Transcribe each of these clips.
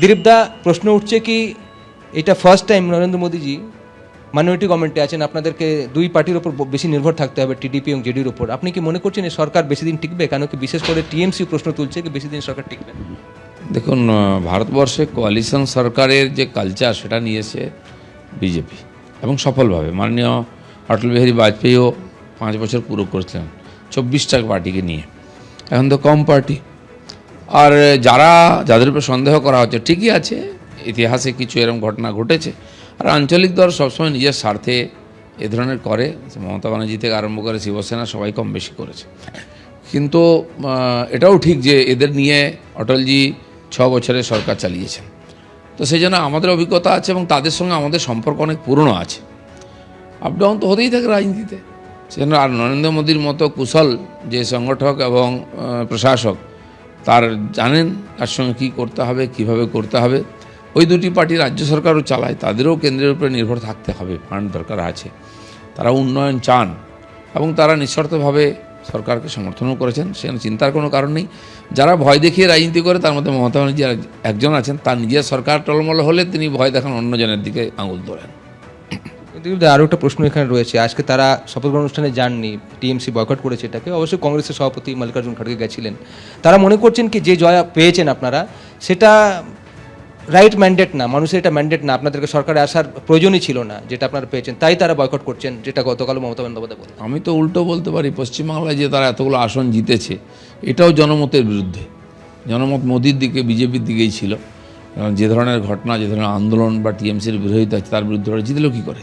দিলীপদা প্রশ্ন উঠছে কি, এটা first time Narendra Modiji minority গভর্নমেন্টে আছেন, আপনাদেরকে দুই পার্টির ওপর বেশি নির্ভর থাকতে হবে টিডিপি এবং জেডির ওপর আপনি কি মনে করছেন এই সরকার বেশি দিন টিকবে? কেন কি বিশেষ করে টিএমসি প্রশ্ন তুলছে কি বেশি দিন সরকার টিকবে? দেখুন ভারতবর্ষে কোয়ালিশন সরকারের যে কালচার সেটা নিয়েছে বিজেপি এবং সফলভাবে। মাননীয় অটল বিহারী বাজপেয়ীও পাঁচ বছর পুরো করেছিলেন, চব্বিশটা পার্টিকে নিয়ে। এখন তো কম পার্টি আর যারা, যাদের উপর সন্দেহ করা হচ্ছে, ঠিকই আছে, ইতিহাসে কিছু এরকম ঘটনা ঘটেছে। আর আঞ্চলিক দল সবসময় নিজের স্বার্থে এ ধরনের করে। মমতা ব্যানার্জি থেকে আরম্ভ করে শিবসেনা সবাই কম বেশি করেছে। কিন্তু এটাও ঠিক যে এদের নিয়ে অটলজি ছ বছরের সরকার চালিয়েছেন। তো সেই জন্য আমাদের অভিজ্ঞতা আছে এবং তাদের সঙ্গে আমাদের সম্পর্ক অনেক পুরনো আছে। আপ ডাউন তো হতেই থাকে রাজনীতিতে। সেজন্য আর নরেন্দ্র মোদীর মতো কুশল যে সংগঠক এবং প্রশাসক তার জানেন তার সঙ্গে কী করতে হবে, কীভাবে করতে হবে। ওই দুটি পার্টি রাজ্য সরকারও চালায়, তাদেরও কেন্দ্রের উপরে নির্ভর থাকতে হবে, ফান্ড দরকার আছে। তারা উন্নয়ন চান এবং তারা নিঃশর্তভাবে সরকারকে সমর্থনও করেছেন, সেখানে চিন্তার কোনো কারণ নেই। যারা ভয় দেখিয়ে রাজনীতি করে, তার মধ্যে মমতা ব্যানার্জি এক- একজন আছেন, তার নিজের সরকার টলমল হলে তিনি ভয় দেখান অন্যজনের দিকে আঙুল তোলেন। আরও একটা প্রশ্ন এখানে রয়েছে। আজকে তারা শপথ গ্রহণ অনুষ্ঠানে যাননি টিএমসি বয়কট করেছে এটাকে। অবশ্যই কংগ্রেসের সভাপতি মল্লিকার্জুন খড়গে গেছিলেন। তারা মনে করছেন কি, যে জয় পেয়েছেন আপনারা, সেটা রাইট ম্যান্ডেট না, মানুষের এটা ম্যান্ডেট না। আপনাদেরকে সরকারে আসার প্রয়োজনই ছিল না, যেটা আপনারা পেয়েছেন। তাই তারা বয়কট করছেন, যেটা গতকাল মমতা বন্দ্যোপাধ্যায় বলেন আমি তো উল্টো বলতে পারি, পশ্চিমবাংলায় যে তারা এতগুলো আসন জিতেছে, এটাও জনমতের বিরুদ্ধে। জনমত মোদির দিকে, বিজেপির দিকেই ছিল। যে ধরনের ঘটনা, যে ধরনের আন্দোলন বা টিএমসির বিরোধিতা তার বিরুদ্ধে ওরা জিতলো কী করে?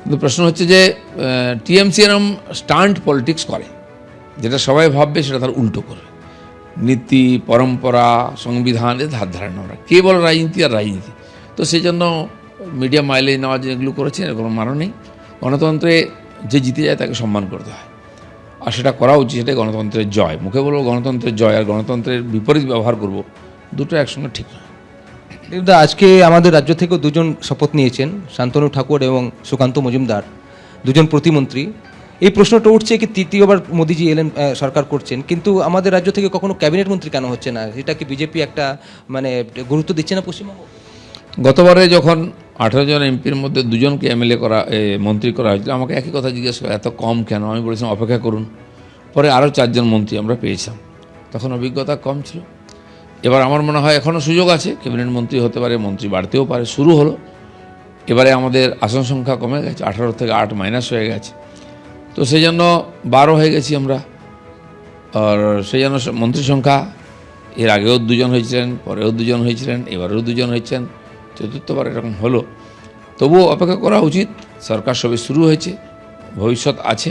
কিন্তু প্রশ্ন হচ্ছে যে টিএমসি এরম স্টান্ট পলিটিক্স করে, যেটা সবাই ভাববে সেটা তার উল্টো করবে নীতি, পরম্পরা, সংবিধান এর ধার ধারে না ওরা কেবল রাজনীতি আর রাজনীতি। তো সেই জন্য মিডিয়া মাইলেজ নেওয়ার যে এগুলো করেছে, এর কোনো মানও নেই। গণতন্ত্রে যে জিতে যায় তাকে সম্মান করতে হয়। আর সেটা করা উচিত, সেটাই গণতন্ত্রের জয়। মুখে বলব গণতন্ত্রের জয় আর গণতন্ত্রের বিপরীত ব্যবহার করব, দুটো একসঙ্গে ঠিক নয়। দিলীপদা আজকে আমাদের রাজ্য থেকেও দুজন শপথ নিয়েছেন, শান্তনু ঠাকুর এবং সুকান্ত মজুমদার, দুজন প্রতিমন্ত্রী। এই প্রশ্নটা উঠছে কি তৃতীয়বার মোদিজি এলেন সরকার করছেন, কিন্তু আমাদের রাজ্য থেকে কখনো ক্যাবিনেট মন্ত্রী কেন হচ্ছে না? এটা কি বিজেপি একটা মানে গুরুত্ব দিচ্ছে না পশ্চিমবঙ্গ? গতবারে যখন আঠেরো জন এমপির মধ্যে দুজনকে এমএলএ করা মন্ত্রী করা হয়েছিল, আমাকে একই কথা জিজ্ঞেস করে, এত কম কেন? আমি বলেছিলাম, অপেক্ষা করুন। পরে আরও চারজন মন্ত্রী আমরা পেয়েছিলাম। তখন অভিজ্ঞতা কম ছিল। এবার আমার মনে হয় এখনও সুযোগ আছে, ক্যাবিনেট মন্ত্রী হতে পারে, মন্ত্রী বাড়তেও পারে, শুরু হলো। এবারে আমাদের আসন সংখ্যা কমে গেছে, আঠারো থেকে আট মাইনাস হয়ে গেছে। তো সেই জন্য বারো হয়ে গেছি আমরা। আর সেই জন্য মন্ত্রী সংখ্যা, এর আগেও দুজন হয়েছিলেন, পরেও দুজন হয়েছিলেন, এবারেও দুজন হয়েছেন, চতুর্থবার এরকম হলো। তবুও অপেক্ষা করা উচিত, সরকার সবে শুরু হয়েছে, ভবিষ্যৎ আছে,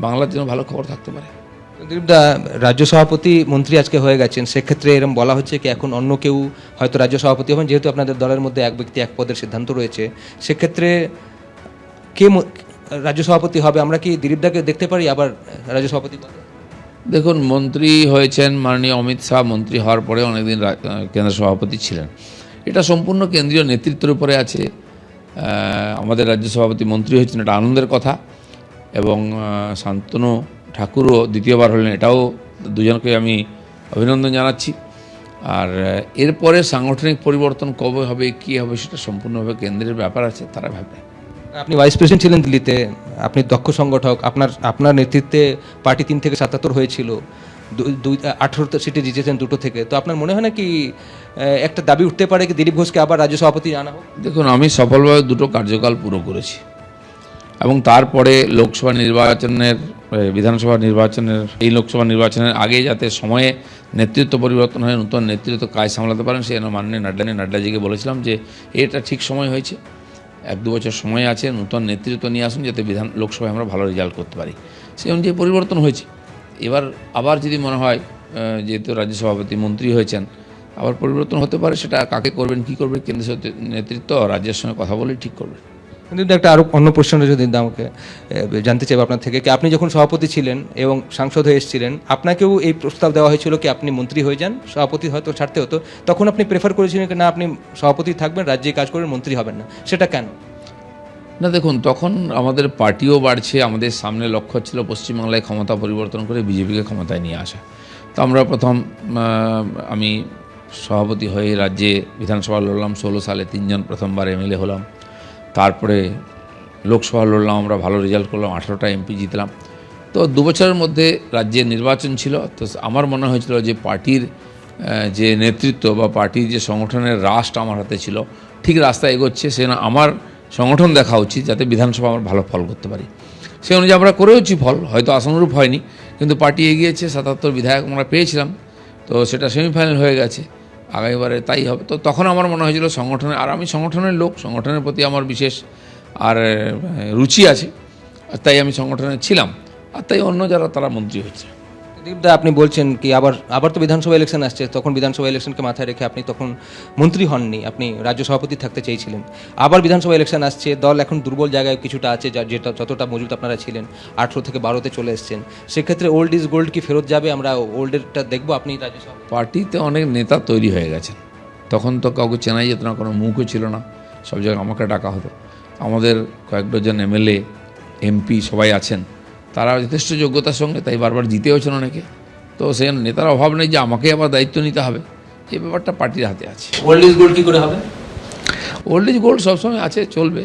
বাংলার জন্য ভালো খবর থাকতে পারে। দিলীপদা রাজ্য সভাপতি মন্ত্রী আজকে হয়ে গেছেন। সেক্ষেত্রে এরকম বলা হচ্ছে কি এখন অন্য কেউ হয়তো রাজ্য সভাপতি হবেন, যেহেতু আপনাদের দলের মধ্যে এক ব্যক্তি এক পদের সিদ্ধান্ত রয়েছে। সেক্ষেত্রে কে রাজ্য সভাপতি হবে? আমরা কি দিলীপদাকে দেখতে পারি? আবার রাজ্য সভাপতি দেখুন, মন্ত্রী হয়েছেন মাননীয় অমিত শাহ, মন্ত্রী হওয়ার পরে অনেকদিন কেন্দ্র সভাপতি ছিলেন। এটা সম্পূর্ণ কেন্দ্রীয় নেতৃত্বের উপরে আছে। আমাদের রাজ্য সভাপতি মন্ত্রী হয়েছেন, এটা আনন্দের কথা। এবং শান্তনু ঠাকুরও দ্বিতীয়বার হলেন এটাও দুজনকে আমি অভিনন্দন জানাচ্ছি। আর এরপরে সাংগঠনিক পরিবর্তন কবে হবে কী হবে সেটা সম্পূর্ণভাবে কেন্দ্রের ব্যাপার আছে তারা ভাবে আপনি ভাইস প্রেসিডেন্ট ছিলেন দিল্লিতে আপনি দক্ষ সংগঠক আপনার আপনার নেতৃত্বে পার্টি তিন থেকে সাতাত্তর হয়েছিল দুই আঠারোতে সিটে জিতেছেন দুটো থেকে তো আপনার মনে হয় না কি একটা দাবি উঠতে পারে কি দিলীপ ঘোষকে আবার রাজ্য সভাপতি আনা হোক দেখুন আমি সফলভাবে দুটো কার্যকাল পুরো করেছি। এবং তারপরে লোকসভা নির্বাচনের বিধানসভা নির্বাচনের, এই লোকসভা নির্বাচনের আগে যাতে সময়ে নেতৃত্ব পরিবর্তন হয় নতুন নেতৃত্ব কাজ সামলাতে পারেন সেই জন্য মাননীয় নাড্ডা নাড্ডাজিকে বলেছিলাম যে এটা ঠিক সময় হয়েছে। এক দু বছর সময় আছে, নতুন নেতৃত্ব নিয়ে আসুন যাতে বিধান, লোকসভায় আমরা ভালো রেজাল্ট করতে পারি। সেই অনুযায়ী পরিবর্তন হয়েছে। এবার আবার যদি মনে হয় যেহেতু রাজ্য সভাপতি মন্ত্রী হয়েছেন, আবার পরিবর্তন হতে পারে, সেটা কাকে করবেন, কি করবেন, কেন্দ্রীয় নেতৃত্ব রাজ্যের সঙ্গে কথা বলেই ঠিক করবে কিন্তু একটা আরও অন্য প্রশ্ন যদি আমাকে জানতে চাইব আপনার থেকে, কি আপনি যখন সভাপতি ছিলেন এবং সাংসদ হয়ে এসেছিলেন, আপনাকেও এই প্রস্তাব দেওয়া হয়েছিল কি আপনি মন্ত্রী হয়ে যান? সভাপতি হয়তো ছাড়তে হতো। তখন আপনি প্রেফার করেছিলেন কি না আপনি সভাপতি থাকবেন, রাজ্যে কাজ করবেন, মন্ত্রী হবেন না? সেটা কেন? না, দেখুন, তখন আমাদের পার্টিও বাড়ছে, আমাদের সামনে লক্ষ্য ছিল পশ্চিমবাংলায় ক্ষমতা পরিবর্তন করে বিজেপিকে ক্ষমতায় নিয়ে আসা। তো আমরা প্রথম আমি সভাপতি হয়ে রাজ্যে বিধানসভা লড়লাম, ষোলো সালে তিনজন প্রথমবার এমএলএ হলাম। তারপরে লোকসভা লড়লাম, আমরা ভালো রেজাল্ট করলাম, আঠারোটা এমপি জিতলাম। তো দু বছরের মধ্যে রাজ্যে নির্বাচন ছিল, তো আমার মনে হয়েছিল যে পার্টির যে নেতৃত্ব বা পার্টির যে সংগঠনের রাশটা আমার হাতে ছিল, ঠিক রাস্তায় এগোচ্ছে, সে না আমার সংগঠন দেখা উচিত, যাতে বিধানসভা আমরা ভালো ফল করতে পারি। সেই অনুযায়ী আমরা করেওছি ফল, হয়তো আশানুরূপ হয়নি, কিন্তু পার্টি এগিয়েছে, সাতাত্তর বিধায়ক আমরা পেয়েছিলাম, তো সেটা সেমিফাইনাল হয়ে গেছে। আগামীবারে তাই হবে। তো তখন আমার মনে হয়েছিল সংগঠনে আর আমি সংগঠনের লোক, সংগঠনের প্রতি আমার বিশেষ, আর রুচি আছে, আর তাই আমি সংগঠনে ছিলাম, আর তাই অন্য যারা, তারা মন্ত্রী হয়েছে। দীপদা আপনি বলছেন কি আবার আবার তো বিধানসভা ইলেকশন আসছে, তখন বিধানসভা ইলেকশনকে মাথায় রেখে আপনি তখন মন্ত্রী হননি, আপনি রাজ্য সভাপতি থাকতে চেয়েছিলেন। আবার বিধানসভা ইলেকশন আসছে, দল এখন দুর্বল জায়গায় কিছুটা আছে যেটা যতটা মজুত আপনারা ছিলেন, আঠেরো থেকে বারোতে চলে এসেছেন। সেক্ষেত্রে ওল্ড ইজ গোল্ড কি ফেরত যাবে? আমরা ওল্ডেরটা দেখব, আপনি রাজ্য সভাপতি। পার্টিতে অনেক নেতা তৈরি হয়ে গেছেন। তখন তো কাউকে চেনাই যেত না, কোনো মুখও ছিল না, সব জায়গায় আমাকে ডাকা হতো। আমাদের কয়েক ডজন এমএলএ, এমপি সবাই আছেন। তারা যথেষ্ট যোগ্যতার সঙ্গে তাই বারবার জিতে জিতেওছেন অনেকে। তো সে নেতার অভাব নেই যে আমাকে আবার দায়িত্ব নিতে হবে। এই ব্যাপারটা পার্টির হাতে আছে। ওল্ড ইজ গোল্ড কী করে হবে? ওল্ড ইজ গোল্ড সবসময় আছে চলবে।